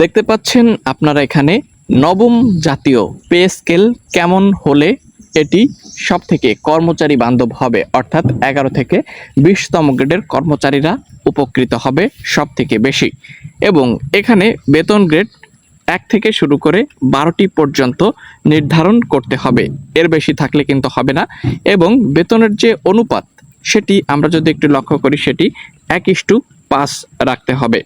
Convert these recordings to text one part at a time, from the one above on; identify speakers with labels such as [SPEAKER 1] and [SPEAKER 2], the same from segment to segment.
[SPEAKER 1] দেখতে পাচ্ছেন আপনারা এখানে নবম জাতীয় পে স্কেল কেমন হলে এটি সব থেকে কর্মচারী বান্ধব হবে? অর্থাৎ এগারো থেকে বিশতম গ্রেডের কর্মচারীরা উপকৃত হবে সব থেকে বেশি। এবং এখানে বেতন গ্রেড এক থেকে শুরু করে বারোটি পর্যন্ত নির্ধারণ করতে হবে। এর বেশি থাকলে কিন্তু হবে না। এবং বেতনের যে অনুপাত, সেটি আমরা যদি একটু লক্ষ্য করি, সেটি এক ইস্টু পাঁচ রাখতে হবে।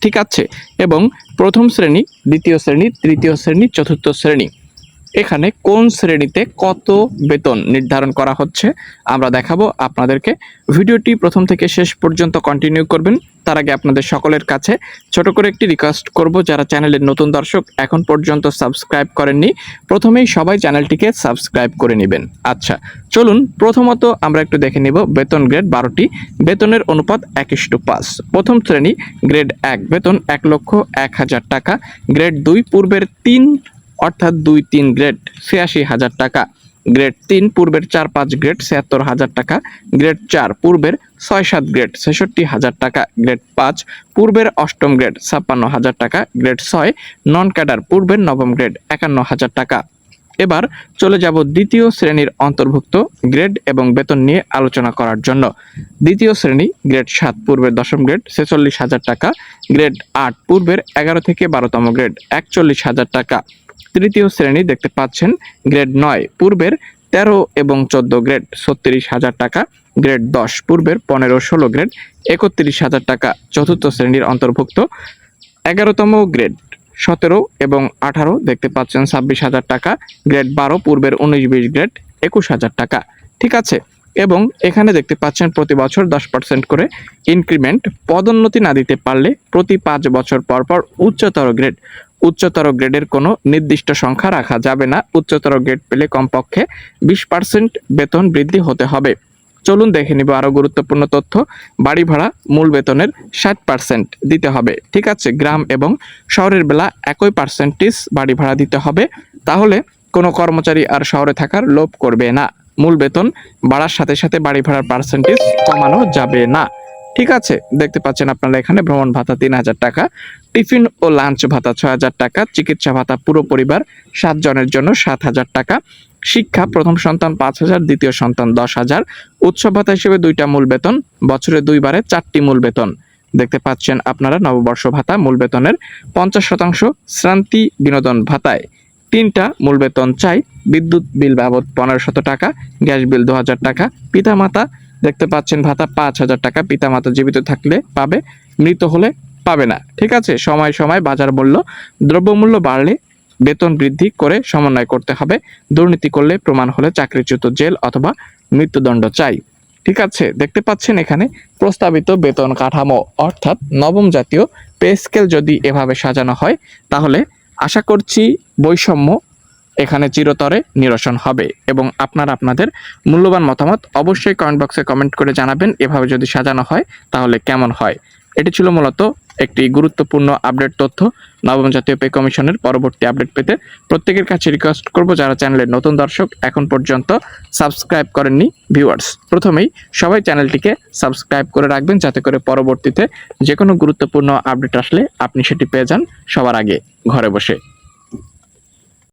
[SPEAKER 1] ঠিক আছে। এবং প্রথম শ্রেণি, দ্বিতীয় শ্রেণি, তৃতীয় শ্রেণি, চতুর্থ শ্রেণি। এখানে কোন শ্রেণীতে কত বেতন নির্ধারণ করা হচ্ছে? আমরা দেখাবো। আপনাদেরকে ভিডিওটি প্রথম থেকে শেষ পর্যন্ত কন্টিনিউ করবেন। তার আগে আপনাদের সকলের কাছে ছোট করে একটি রিকোয়েস্ট করব যারা চ্যানেলের নতুন দর্শক এখন পর্যন্ত সাবস্ক্রাইব করেননি, প্রথমেই সবাই চ্যানেলটিকে সাবস্ক্রাইব করে নেবেন। আচ্ছা চলুন প্রথমত আমরা একটু দেখে নিব বেতন গ্রেড বারোটি। বেতনের অনুপাত এক ইস্টু পাঁচ। প্রথম শ্রেণি গ্রেড এক। বেতন এক লক্ষ এক হাজার টাকা। গ্রেড দুই, পূর্বের তিন, অর্থাৎ দুই তিন গ্রেড ছিয়াশি হাজার টাকা। গ্রেড তিন, পূর্বের চার, পাঁচ গ্রেড ছিয়াত্তর হাজার টাকা গ্রেড চার, পূর্বের ছয়, সাত গ্রেড ছেষট্টি হাজার টাকা গ্রেড পাঁচ, পূর্বের অষ্টম গ্রেড ছাপ্পান্ন হাজার টাকা গ্রেড ছয় নন ক্যাডার পূর্বের নবম গ্রেড একান্ন হাজার টাকা। এবার চলে যাব দ্বিতীয় শ্রেণির অন্তর্ভুক্ত গ্রেড এবং বেতন নিয়ে আলোচনা করার জন্য। দ্বিতীয় শ্রেণি গ্রেড সাত, পূর্বের দশম গ্রেড ছেচল্লিশ হাজার টাকা গ্রেড আট, পূর্বের এগারো থেকে বারোতম গ্রেড একচল্লিশ হাজার টাকা। তৃতীয় শ্রেণি দেখতে পাচ্ছেন গ্রেড নয়, পূর্বের তেরো এবং চোদ্দ গ্রেড ছত্রিশ হাজার টাকা, গ্রেড দশ, পূর্বের পনেরো ষোলো গ্রেড একত্রিশ হাজার টাকা, চতুর্থ শ্রেণির অন্তর্ভুক্ত। এগারোতম গ্রেড সতেরো এবং আঠারো দেখতে পাচ্ছেন ছাব্বিশ হাজার টাকা, গ্রেড বারো, পূর্বের উনিশ বিশ গ্রেড একুশ হাজার টাকা। ঠিক আছে? এবং এখানে দেখতে পাচ্ছেন প্রতি বছর দশ পার্সেন্ট করে ইনক্রিমেন্ট। পদোন্নতি না দিতে পারলে প্রতি পাঁচ বছর পর পর উচ্চতর গ্রেড উচ্চতর গ্রেডের কোনো নির্দিষ্ট সংখ্যা রাখা যাবে না। উচ্চতর গ্রেড পেলে কমপক্ষে বিশ পার্সেন্ট বেতন বৃদ্ধি হতে হবে। চলুন দেখে নিব আরও গুরুত্বপূর্ণ তথ্য। বাড়ি ভাড়া মূল বেতনের ষাট পার্সেন্ট দিতে হবে। ঠিক আছে, গ্রাম এবং শহরের বেলা একই পার্সেন্টেজ বাড়ি ভাড়া দিতে হবে। তাহলে কোনো কর্মচারী আর শহরে থাকার লোভ করবে না। মূল বেতন বাড়ার সাথে সাথে বাড়ি ভাড়ার পার্সেন্টেজ কমানো যাবে না। ঠিক আছে, দেখতে পাচ্ছেন আপনারা এখানে ভ্রমণ ভাতা তিন হাজার টাকা, টিফিন ও লাঞ্চ ভাতা ছয় হাজার টাকা, চিকিৎসা ভাতা পুরো পরিবার সাত জনের জন্য সাত হাজার টাকা, শিক্ষা প্রথম সন্তান পাঁচ হাজার, দ্বিতীয় সন্তান দশ হাজার, উৎসব ভাতা হিসেবে দুইটা মূল বেতন, বছরে দুইবারে চারটি মূল বেতন। দেখতে পাচ্ছেন আপনারা নববর্ষ ভাতা মূল বেতনের পঞ্চাশ শতাংশ শ্রান্তি বিনোদন ভাতায়। তিনটা মূল বেতন চাই, বিদ্যুৎ বিল বাবদ পনেরো শত টাকা, গ্যাস বিল দু হাজার টাকা, পিতামাতা দেখতে পাচ্ছেন ভাতা পাঁচ হাজার টাকা। পিতামাতা জীবিত থাকলে পাবে, মৃত হলে পাবে না। ঠিক আছে? সময় সময় বাজার মূল্য, দ্রব্যমূল্য বাড়লে বেতন বৃদ্ধি করে সমন্বয় করতে হবে। দুর্নীতি করলে প্রমাণ হলে চাকরিচ্যুত জেল অথবা মৃত্যুদণ্ড চাই। ঠিক আছে? দেখতে পাচ্ছেন এখানে প্রস্তাবিত বেতন কাঠামো, অর্থাৎ নবম জাতীয় পে স্কেল যদি এভাবে সাজানো হয়, তাহলে আশা করছি বৈষম্য এখানে চিরতরে নিরসন হবে এবং আপনারা আপনাদের মূল্যবান মতামত অবশ্যই কমেন্ট বক্সে কমেন্ট করে জানাবেন। এভাবে যদি সাজানো হয়, তাহলে কেমন হয়? এটি ছিল মূলত একটি গুরুত্বপূর্ণ আপডেট তথ্য। নবম জাতীয় পে কমিশনের পরবর্তী আপডেট পেতে প্রত্যেকের কাছে রিকোয়েস্ট করব যারা চ্যানেলের নতুন দর্শক, এখন পর্যন্ত সাবস্ক্রাইব করেননি ভিউয়ার্স প্রথমেই সবাই চ্যানেলটিকে সাবস্ক্রাইব করে রাখবেন, যাতে করে পরবর্তীতে যে কোনো গুরুত্বপূর্ণ আপডেট আসলে আপনি সেটি পেয়ে যান সবার আগে ঘরে বসে।